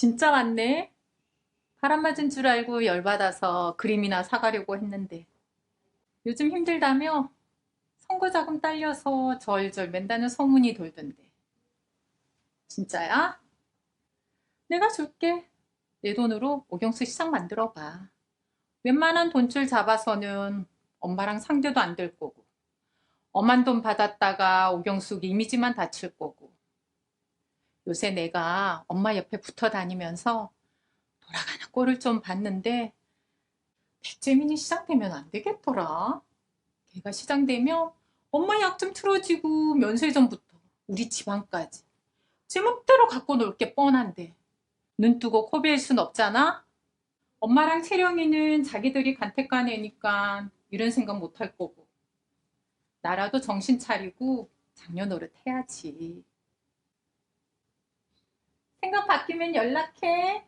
진짜 왔네. 바람 맞은 줄 알고 열받아서 그림이나 사가려고 했는데. 요즘 힘들다며 선거 자금 딸려서 절절 맨다는 소문이 돌던데. 진짜야? 내가 줄게. 내 돈으로 오경수 시장 만들어 봐. 웬만한 돈줄 잡아서는 엄마랑 상대도 안 될 거고. 엄한 돈 받았다가 오경숙 이미지만 다칠 거고. 요새 내가 엄마 옆에 붙어 다니면서 돌아가는 꼴을 좀 봤는데 백재민이 시장되면 안 되겠더라. 걔가 시장되면 엄마 약 좀 틀어지고 면세점부터 우리 집안까지 제 멋대로 갖고 놀 게 뻔한데 눈 뜨고 코베일 순 없잖아? 엄마랑 채령이는 자기들이 간택가 내니까 이런 생각 못 할 거고 나라도 정신 차리고 장녀 노릇 해야지. 바뀌면 연락해.